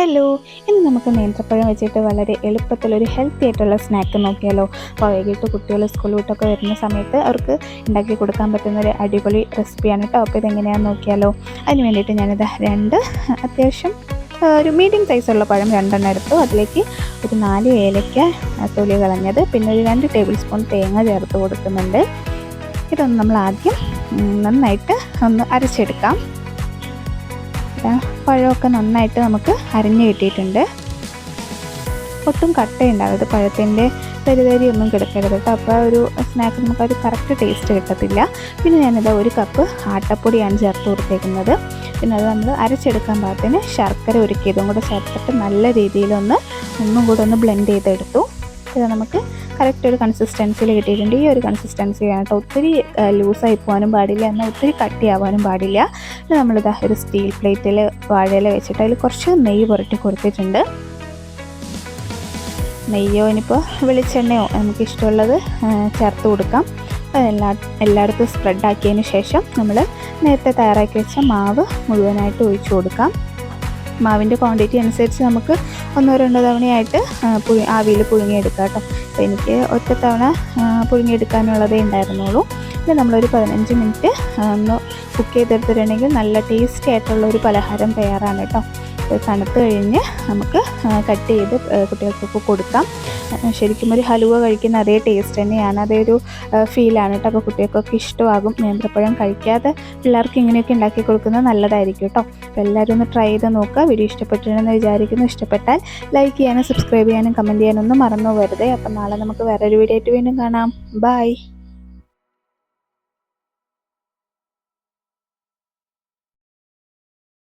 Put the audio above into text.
Hello ഇന്ന് നമുക്ക് നേന്ത്രപ്പഴം വെച്ചിട്ട് വളരെ എളുപ്പത്തിൽ ഒരു ഹെൽത്തി ആയിട്ടുള്ള സ്നാക്ക് നോക്കിയാലോ? അപ്പോൾ വൈകിട്ട് കുട്ടികൾ സ്കൂൾ വിട്ടൊക്കെ വരുന്ന സമയത്ത് അവർക്ക് ഉണ്ടാക്കി കൊടുക്കാൻ പറ്റുന്ന ഒരു അടിപൊളി റെസിപ്പിയാണ് കേട്ടോ അപ്പോൾ ഇതെങ്ങനെയാണെന്ന് നോക്കിയാലോ? അതിന് വേണ്ടിയിട്ട് ഞാനിത് രണ്ട് അത്യാവശ്യം ഒരു മീഡിയം സൈസുള്ള പഴം രണ്ടെണ്ണം എടുത്തു. അതിലേക്ക് ഒരു നാല് ഏലയ്ക്ക ആ, തൊലി കളഞ്ഞത്. പിന്നെ ഒരു രണ്ട് ടേബിൾ സ്പൂൺ തേങ്ങ ചേർത്ത് കൊടുക്കുന്നുണ്ട്. ഇതൊന്ന് നമ്മൾ ആദ്യം നന്നായിട്ട് ഒന്ന് അരച്ചെടുക്കാം. പഴമൊക്കെ നന്നായിട്ട് നമുക്ക് അരിഞ്ഞു കിട്ടിയിട്ടുണ്ട്. ഒട്ടും കട്ടയുണ്ടാവരുത് പഴത്തിന്റെ തരിതരി ഒന്നും കിടക്കരുത് കേട്ടോ. അപ്പോൾ ഒരു സ്നാക്ക് നമുക്ക് ഒരു കറക്റ്റ് ടേസ്റ്റ് കിട്ടത്തില്ല. പിന്നെ ഞാനിത് ഒരു കപ്പ് ആട്ടപ്പൊടിയാണ് ചേർത്ത് കൊടുത്തേക്കുന്നത്. പിന്നെ അത് നമ്മൾ അരച്ചെടുക്കാൻ പാകത്തിന് ശർക്കര ഒരുക്കിയതും. കൂടെ ചേർത്തിട്ട് നല്ല രീതിയിലൊന്ന് ഒന്നും കൂടെ ഒന്ന് ബ്ലെൻഡ് ചെയ്തെടുത്തു. ഇത് നമുക്ക് കറക്റ്റ് ഒരു കൺസിസ്റ്റൻസിയിൽ കിട്ടിയിട്ടുണ്ട്. ഈ ഒരു കൺസിസ്റ്റൻസി വേണം ഒത്തിരി ലൂസായി പോകാനും പാടില്ല. എന്നാൽ ഒത്തിരി കട്ടിയാവാനും പാടില്ല. നമ്മളിതാ ഒരു സ്റ്റീൽ പ്ലേറ്റിൽ വാഴയില വെച്ചിട്ട് അതിൽ കുറച്ച് നെയ്യ് പുരട്ടി കൊടുത്തിട്ടുണ്ട് നെയ്യോ ഇനിയിപ്പോൾ വെളിച്ചെണ്ണയോ നമുക്ക് ഇഷ്ടമുള്ളത് ചേർത്ത് കൊടുക്കാം. എല്ലാ എല്ലായിടത്തും സ്പ്രെഡ് ആക്കിയതിന് ശേഷം നമ്മൾ നേരത്തെ തയ്യാറാക്കി വെച്ച മാവ് മുഴുവനായിട്ട് ഒഴിച്ചു കൊടുക്കാം. മാവിന്റെ ക്വാണ്ടിറ്റി അനുസരിച്ച് നമുക്ക് ഒന്നോ രണ്ടോ തവണയായിട്ട് പുഴു ആവിയിൽ പുഴുങ്ങിയെടുക്കാം കേട്ടോ. അപ്പോൾ എനിക്ക് ഒറ്റ തവണ പുഴുങ്ങിയെടുക്കാനുള്ളതേ ഉണ്ടായിരുന്നുള്ളൂ. ഇത് നമ്മളൊരു പതിനഞ്ച് മിനിറ്റ് ഒന്ന് കുക്ക് ചെയ്തെടുത്തിട്ടുണ്ടെങ്കിൽ നല്ല ടേസ്റ്റി ആയിട്ടുള്ള ഒരു പലഹാരം തയ്യാറാണ് കേട്ടോ. തണുത്ത് കഴിഞ്ഞ് നമുക്ക് കട്ട് ചെയ്ത് കുട്ടികൾക്കൊക്കെ കൊടുക്കാം. ശരിക്കും ഒരു ഹലുവ കഴിക്കുന്ന അതേ ടേസ്റ്റ് തന്നെയാണ് അതേ ഒരു ഫീലാണ് കേട്ടോ. അപ്പോൾ കുട്ടികൾക്കൊക്കെ ഇഷ്ടമാകും നേന്ത്രപ്പഴം കഴിക്കാതെ പിള്ളേർക്ക് ഇങ്ങനെയൊക്കെ ഉണ്ടാക്കി കൊടുക്കുന്നത് നല്ലതായിരിക്കും കേട്ടോ. അപ്പോൾ എല്ലാവരും ഒന്ന് ട്രൈ ചെയ്ത് നോക്കുക. വീഡിയോ ഇഷ്ടപ്പെട്ടിട്ടുണ്ടെന്ന് വിചാരിക്കുന്നു. ഇഷ്ടപ്പെട്ടാൽ ലൈക്ക് ചെയ്യാനും സബ്സ്ക്രൈബ് ചെയ്യാനും കമന്റ് ചെയ്യാനൊന്നും മറന്നു പോകരുത്. അപ്പം നാളെ നമുക്ക് വേറൊരു വീഡിയോ ആയിട്ട് വീണ്ടും കാണാം. ബൈ